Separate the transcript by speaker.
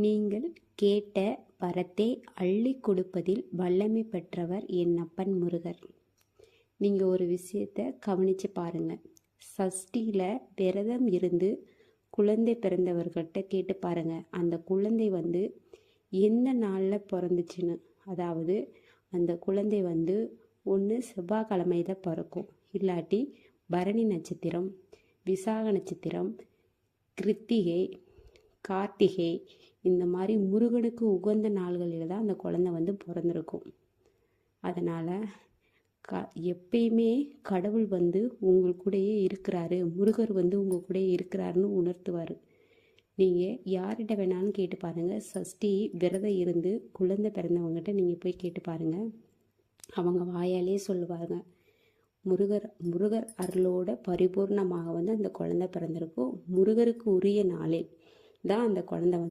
Speaker 1: நீங்கள் கேட்ட வரத்தை அள்ளி கொடுப்பதில் வல்லமை பெற்றவர் என் அப்பன் முருகர். நீங்கள் ஒரு விஷயத்தை கவனித்து பாருங்கள் சஷ்டியில் விரதம் இருந்து குழந்தை பிறந்தவர்கிட்ட கேட்டு பாருங்கள் அந்த குழந்தை வந்து எந்த நாளில் பிறந்துச்சுன்னு. அதாவது அந்த குழந்தை வந்து ஒன்று செவ்வாய்க்கிழமையில் பிறக்கும். இல்லாட்டி பரணி நட்சத்திரம் விசாக நட்சத்திரம் கிருத்திகை கார்த்திகை இந்த மாதிரி முருகனுக்கு உகந்த நாள்களில் தான் அந்த குழந்தை வந்து பிறந்திருக்கும். அதனால் க எப்பயுமே கடவுள் வந்து உங்கள் கூடயே இருக்கிறாரு முருகர் வந்து உங்கள் கூடயே இருக்கிறாருன்னு உணர்த்துவார். நீங்கள் யார்கிட்ட வேணாலும் கேட்டு பாருங்கள் சஷ்டி விரதம் இருந்து குழந்தை பிறந்தவங்ககிட்ட நீங்கள் போய் கேட்டு பாருங்கள் அவங்க வாயாலே சொல்லுவாங்க. முருகர் முருகர் அருளோட பரிபூர்ணமாக வந்து அந்த குழந்தை பிறந்திருக்கும். முருகருக்கு உரிய நாளில் தான் அந்த குழந்தை வந்து